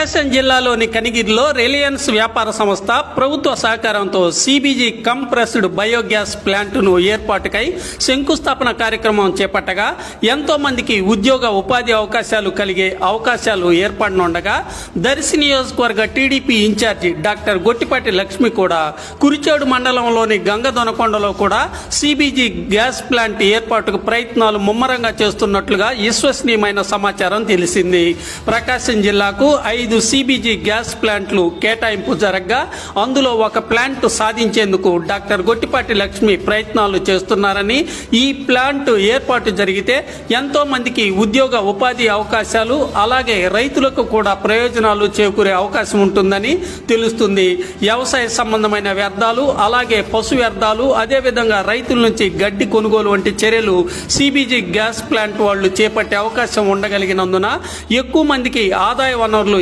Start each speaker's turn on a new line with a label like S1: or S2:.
S1: ప్రకాశం జిల్లాలోని కనిగిరిలో రిలయన్స్ వ్యాపార సంస్థ ప్రభుత్వ సహకారంతో సిబీజీ కంప్రెస్డ్ బయోగ్యాస్ ప్లాంట్ను ఏర్పాటుకై శంకుస్థాపన కార్యక్రమం చేపట్టగా ఎంతో మందికి ఉద్యోగ ఉపాధి అవకాశాలు కలిగే అవకాశాలు ఏర్పడనుండగా దర్శి నియోజకవర్గ TDP incharge doctor Gottipati Lakshmi కూడా కురిచేడు మండలంలోని గంగదొనకొండలో కూడా సిబిజీ గ్యాస్ ప్లాంట్ ఏర్పాటుకు ప్రయత్నాలు ముమ్మరంగా చేస్తున్నట్లుగా విశ్వసనీయమైన సమాచారం తెలిసింది. ప్రకాశం జిల్లాకు ఐదు సిబిజి గ్యాస్ ప్లాంట్లు కేటాయింపు జరగ్గా. అందులో ఒక ప్లాంట్ సాధించేందుకు డాక్టర్ గొట్టిపాటి లక్ష్మి ప్రయత్నాలు చేస్తున్నారని ఈ ప్లాంట్ ఏర్పాటు జరిగితే ఎంతో మందికి ఉద్యోగ ఉపాధి అవకాశాలు అలాగే రైతులకు కూడా ప్రయోజనాలు చేకూరే అవకాశం ఉంటుందని తెలుస్తుంది. వ్యవసాయ సంబంధమైన వ్యర్థాలు అలాగే పశు వ్యర్థాలు అదేవిధంగా రైతుల నుంచి గడ్డి కొనుగోలు వంటి చర్యలు సిబిజి గ్యాస్ ప్లాంట్ వాళ్ళు చేపట్టే అవకాశం ఉండగలిగినందున ఎక్కువ మందికి ఆదాయ వనరులు